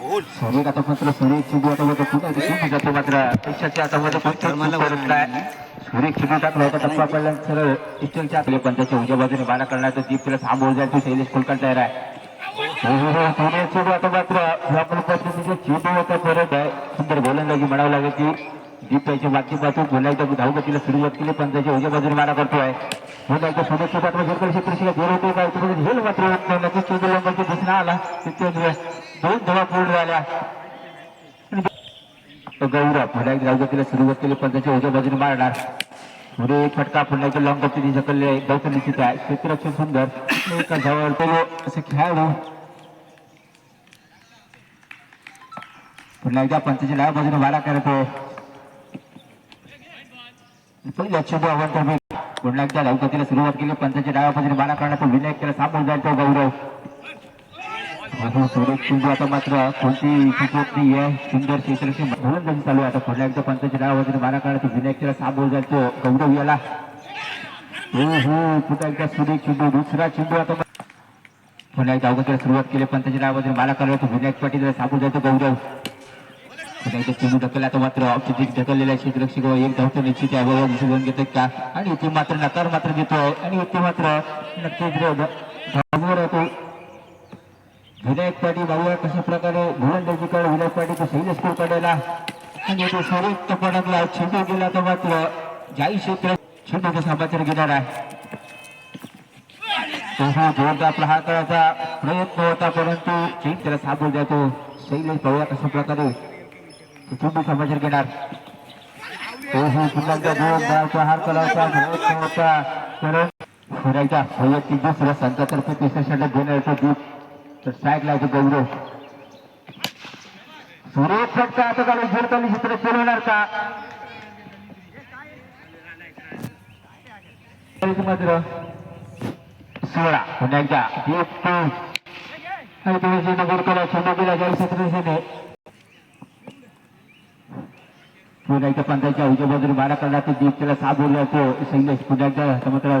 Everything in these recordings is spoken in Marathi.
सुरेख आता मात्र सुरेख चिंडू आता मध्ये पुन्हा चिंडू जातो मात्र पेशाच्या आता चूक करत नाही सुरेख चिंडू टाकला होता टप्पा पडला सरळ इस्टलच्या आपले पण त्याच्या उजव्या बाजूने बाला करणार तो जीप त्याला थांबवून जाईल तो शैलेश कुलकर्णी तयार आहे हो, हो, हो, सुरेख चिंडू आता मात्र आपण पद्धतीचे चिंडू होता परत आहे सुंदर गोलंदाजी म्हणावं लागेल ती त्याच्या मागची बाजू पुन्हा एकदा धावगतीला सुरुवात केली पण त्याच्या उजव्या बाजूने मारा करतोय पुन्हा एकदा सुरेश क्षेत्रशी गेलो होतो काय झेल मात्र नक्कीच चिंडू लंबाची दिसणं आला तिथे दोन धावा पूर्ण झाल्या. गौरव पुन्हा एक धावगतीला सुरुवात केली पण त्याच्या उजव्या बाजूने मारणार. पुढे एक फटका पुन्हा लॉंग गतीने ढकलले. गौतम निश्चित आहे. क्षेत्ररक्षण सुंदर. एका धावावर पेलो असे खेळाडू. पुन्हा एकदा पंचाच्या डाव्या बाजूने वारा करतो. पहिल्या चेंडू आव्हान पुन्हा एकदा धावगतीला सुरुवात केली. पंचाच्या डाव्या बाजूने वारा करण्याचा तो विनायक त्याला सामोर जाईल गौरव. अजून सुरेश चेंडू आता मात्र कोणती चुकवत नाही आहे सुंदर क्षेत्ररक्षण गोलंदाजी चालू आहे आता पुन्हा एकदा पंचाच्या डाव्या बाजूने मारा करणार तो विनायक त्याला सामोर गौरव याला. हो हो पुन्हा एकदा सुरेश चेंडू दुसरा चेंडू आता पुन्हा एकदा अगोदर सुरुवात केली पंचाच्या डाव्या बाजूने मारा करणार विनायक पाटील त्याला जातो गौरव. पुन्हा एकदा चेंडू ढकलला आता मात्र औपचारिक ढकललेला क्षेत्ररक्षक एक धावतो निश्चित आहे बरोबर दिसून घेतो का? आणि इथे मात्र नकार मात्र देतोय आणि इथे मात्र नक्कीच धाववर येतो विनायक पाटील बघूया कशा प्रकारे गोलंदाजी कडे विनायक पाटील तो शैलेश स्कोर काढायला आणि तो संयुक्त पडकला चेंडू गेला तर मात्र जाई क्षेत्र चेंडूचा समाचार घेणार आहे. जोरदार प्रहार करायचा प्रयत्न होता परंतु चेंड त्याला जातो. शैलेश पाहूया कशा प्रकारे चेंडू समाचार घेणार. जोरदार प्रहार करायचा प्रयत्न होता. परंतु वैयक्तिक दुसऱ्या संघातर्फे तिसऱ्या षटक घेणार दूध तर स्ट्राईक गौरव. सुरेश फटका आता त्याला झेडकाली चित्र फिरवणार का मात्र सोळा. पुन्हा एकदा. पाच आणि तुम्ही नगर कला चेंडू केला जाईल क्षेत्र पुन्हा एकदा पंचायतच्या उजव्या बारा करणार ते दीप त्याला साबून जातो. शैलेश पुन्हा एकदा. मात्र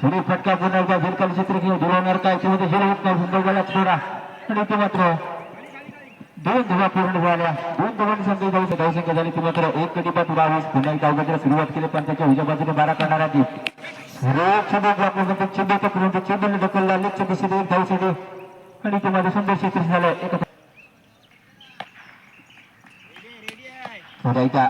सुरेख फटका पुनर्दा एकदा झिरकाल घेऊन दुरवणार काय किंवा हिर होत. नाही सुंदर थोडा आणि ते मात्र दोन धावा पूर्ण झाल्या. दोन धावांनी संख्या जाऊ धावसंख्या झाली ती मात्र एक कधी पाच बावीस पुन्हा एक अवघातीला सुरुवात केली. पण त्याच्या उजव्या बाजूने बारा करणार आधी सुरेख चेंडू आपल्याकडे चेंडू पर्यंत चेंडूने ढकलला. लेगच्या दिशेने एक धावसाठी आणि ते माझं सुंदर क्षेत्र झालं. एक पुन्हा एकदा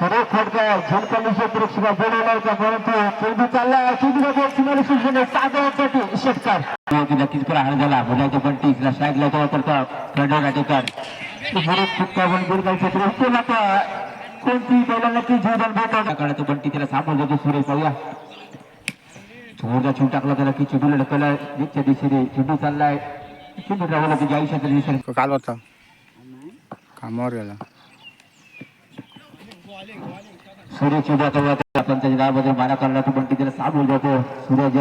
बंटी सुरेख फटका झेडकाली क्षेत्ररक्षका बोलवला होता परंतु चेंडू चालला चेंडूला बोल तुम्हाला सूचने साधा साठी षटकार नक्कीच करा हार झाला बोलायचं पण टीकला स्ट्राईक लावतो करता कडे गाठेकर सुरेख फटका पण झेडकाली क्षेत्र ते मात्र कोणती पहिला नक्की जीवन भेटवता काढतो पण त्याला सापड जातो सुरेश पाहूया थोडा चेंडू टाकला त्याला की चेंडूला ढकलला दिसच्या दिशेने चेंडू चाललाय चेंडू राहला त्याच्या आयुष्याच्या दिशेने काल होता कामावर गेला सूर्य चेंडू आपण त्याच्या डावामध्ये मारा काढला तो पण त्याला साबून जातो. सूरज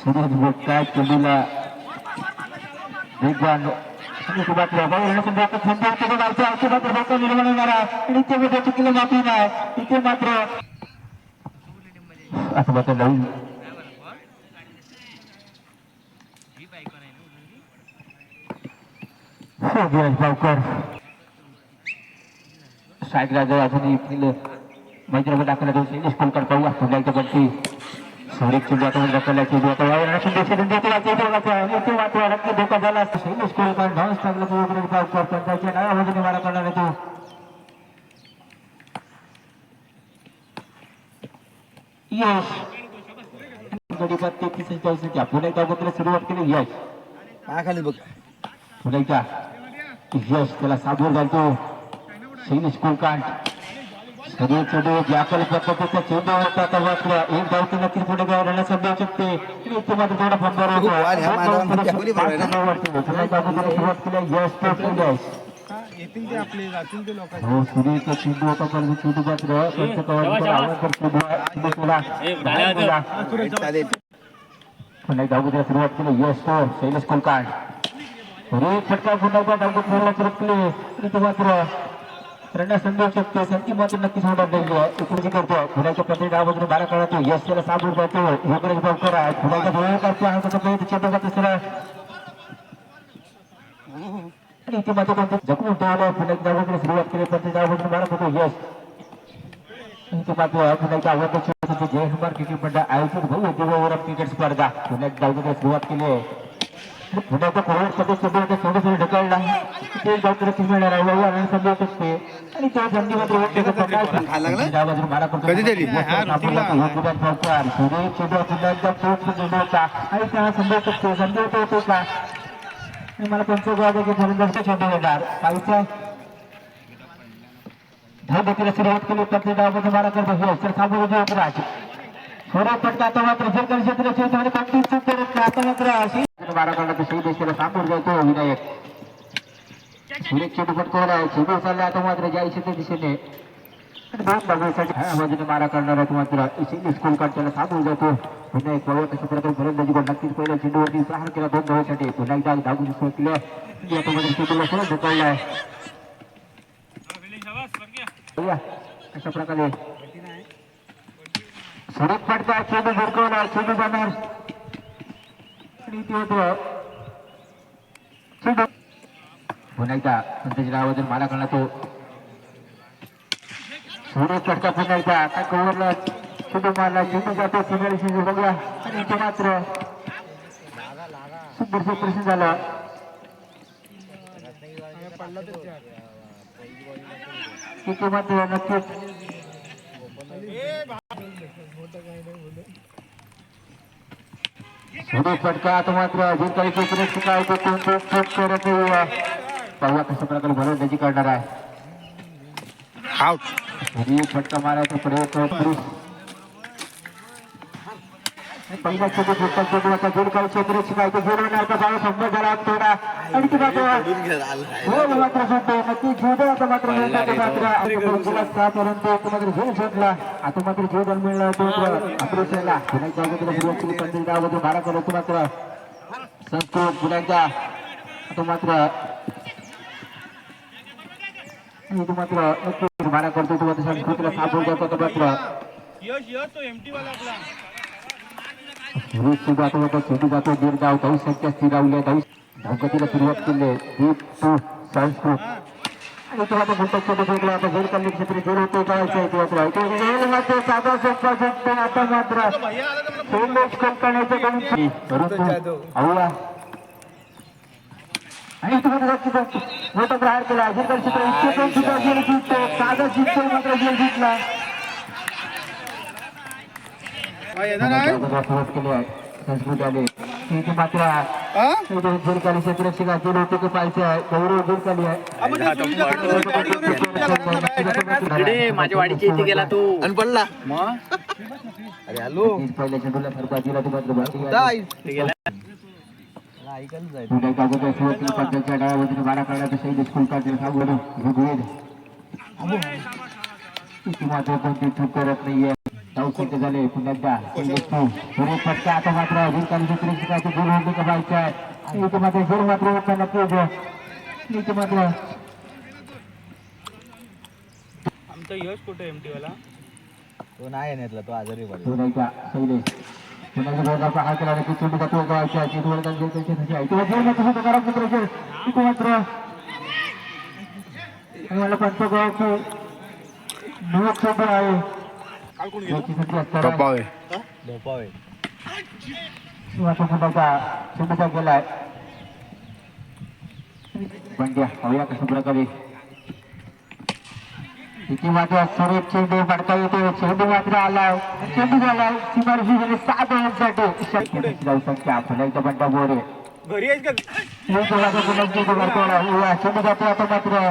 सूरज काय चेंडूला वेगवान आणि मात्र निर्माण होणारा आणि चुकीला माफी नाही. मात्र असं मात्र नवीन हो भावकर राजा अजूनही मैत्रीमध्ये दाखवला दोन शैलेश कोलकर पाहूया पुन्हा एकदा बंटी सुरेख आता दाखवला नक्की धोका झाला असता शैलेश कोलकर धावस टाकला तो वगैरे पावकर पण त्याच्या डाव्या बाजूने मारा करणार आहे तो यश गडीपात तेहतीस चौसष्ट पुन्हा एकदा बघायला सुरुवात केली यश पायाखाली बघ पुन्हा एकदा यश त्याला साबूर घालतो शैलेश कोलकांड सगळे चेंडू व्याकल पद्धतीचा चेंडू होता तर मात्र एक धाव तर नक्कीच पुढे काय राहण्यास देऊ शकते इथे मात्र थोडा फंबर हो सूर्यचा चेंडू होता पण चेंडू मात्र आवडकर चेंडू. चालेल पुन्हा एकदा अगोदर सुरुवात केली यश तो शैलेश कोलकाड अरे फटका पुन्हा धावत केली इथे मात्र रण्या संदेव शकते संधी मात्र नक्कीच होणार नाही इकडे करतो पुण्याच्या पत्रे डावाजून बारा काढतो यश त्याला सात साबून जातो योगेश भाऊ करा पुण्याचा धोरण करतो हा कसं पाहिजे चेंडूचा तिसरा आणि इथे मात्र कोणतं जखमी ठेवलं पुन्हा एकदा अगोदर सुरुवात केली. पत्रे डावाजून बारा होतो यश इथे मात्र पुन्हा एकदा जय कुमार क्रिकेट मंडळ आयोजित भव्य दिवस क्रिकेट स्पर्धा पुन्हा एकदा सुरुवात केली आहे कोविड थोडं थोडं ढकलला. ते डॉक्टर मिळणार आहे. वळवा आणि त्या? मारा करतो त्या समजवता येतो का? मला पंचगोवा की फलंदाजचा चेंडू येणार पाहिजे. धाव देखील सुरुवात केली. प्रत्येक डावामध्ये मारा करतो. हे सामोरे जे राज थोडा आता मात्र जर कोणतीच चूक करत नाही आता मात्र अशी मारा करण्यात देशाला सामोर जातो विनायक. सुरेश चेंडू फटकवला आहे? चेंडू चालला आता मात्र ज्या क्षेत्र दिशेने. दोन धावांसाठी ह्या बाजूने मारा करणार आहे मात्र. इथे स्कूल सामोर जातो. विनायक पवार प्रकारे फलंदाजी नक्कीच पहिल्या चेंडूवरती प्रहार केला. दोन धावांसाठी पुन्हा एकदा धावून आता मात्र चेंडूला सरळ ढकलला आहे. अशा प्रकारे सुरेख पडता चेंडू भडकवला चेंडू जाणार चेंडू पुन्हा एकदा संताजी आवाजून माला करणार तो. सुरेख पडता पुन्हा एकदा काय कवरला चेंडू मारला चेंडू जातो सिंगल चेंडू बघूया. आणि इथे मात्र सुंदर प्रश्न झाला. इथे मात्र नक्कीच फटका आता मात्र जे काही क्षेत्र काय तो कोणतं करत नाही कशा प्रकारे भरवण्याची करणार आहे फटका मारायचा प्रयत्न पुरुष पहिला चेंडू दुसरा जोड काही क्षेत्र शिकायचं जोडवणार संभव झाला थोडा आता मात्र तो. अप्रेशनला पुन्हा एकदा अगोदर पंधरा बारा मात्र एकदा आता मात्र मात्र नक्की बारा करतो तो मात्र संस्कृतीला सापडून जातो तो मात्र चेंडू जातो दीड धाव धाव संख्या स्थिरावली आहे धाव धावगतीला सुरुवात केली. दीप टू संस्कृत आणि तो आता मोठा चेंडू फेकला आता जोड कल्ली क्षेत्र जोड होते. करायचं आहे तो मात्र इथे जोड मात्र साधा सोपा शकते आता मात्र सोमेश कंपन्याचं गणित परंतु अवला आणि नक्कीच मोठा प्रहार केला. जिल्हा क्षेत्र इतके पण सुद्धा जेल जिंकतो साधा जिंकतो मात्र जेल जिंकला. येणार आहे? सुरुवात केली आहे. संस्कृत आले. मात्र हा? माझ्या वाडीची इथे गेला तू. आणि पडला. मग? अरे हॅलो चूक करत नाहीये चौसष्ट झाले पुन्हा एकदा फटका आता मात्र गुरकाली क्षेत्रशिकाचे गोल होते का आणि इथे मात्र जोर मात्र होता नक्की इथे मात्र आमचा यश कुठे एमटी वाला तो नाही तो आजारी पडला. एकदा शैलेश पुन्हा एकदा जोरदार हा केला की चेंडू काही आहे. मित्र आणि मला पंच चेंडू आहे. याची संधी असणार आहे. टप्पा आहे झोपावे आता पुन्हा एकदा चेंडूचा गेलाय बंड्या पाहूया कशा प्रकारे इथे मात्र सुरेश चेंडू पडता येतो चेंडू मात्र आलाय चेंडू झालाय सीमारशी झाली सात ओव्हरसाठी शक्य जाऊ संख्या पुन्हा एकदा बंडा बोरे घरी आहेस का चेंडू मात्र पुन्हा चेंडू करतो चेंडू जातो आता मात्र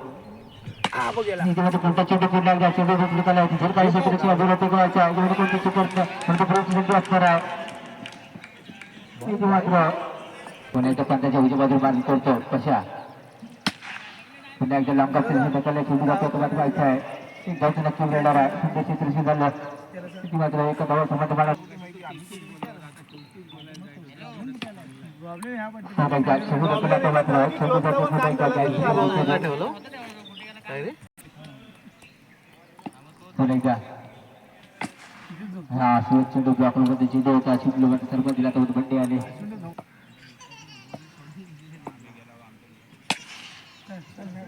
थांबून जातो इथे मात्र कोणता चेंडू पुढला एकदा चेंडू घेतली त्याला जर काही क्षेत्राची अभिवृद्धी करायचा यामध्ये कोणती चुकत म्हणजे पुढे चेंडू असणार आहे मात्र पुण्याच्या पंथाच्या उजव्या बाजूला मार्ग करतो कशा पुन्हा एकदा लांब कापतील त्याला चेंडू जातो तो मात्र व्हायचा आहे एक गावचं नक्की मिळणार आहे सुंदर चित्रशी झालं किती मात्र एका धावा संबंध मला चेंडू जातो जातो मात्र काय रे पुन्हा हा सुरक्षण चेंडू ब्लॉकला मध्ये चेंडू होता शिकलो मध्ये सर्व दिला तर बंडे आले.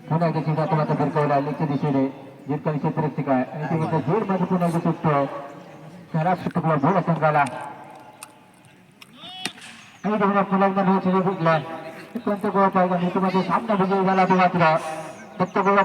पुन्हा एकदा चेंडू आता मात्र भिरकवला लेखच्या दिशेने जिरकली क्षेत्रस्थिक काय आणि ते मात्र जोडमध्ये पुन्हा एकदा सुटतो. खराब सुटकला जोड संघाला काही तेव्हा पुन्हा एकदा नऊ चेंडू फुटला कोणतं गोवा पाहिजे? आणि तुम्हाला सामना विजयी झाला तो मात्र फक्त गोवा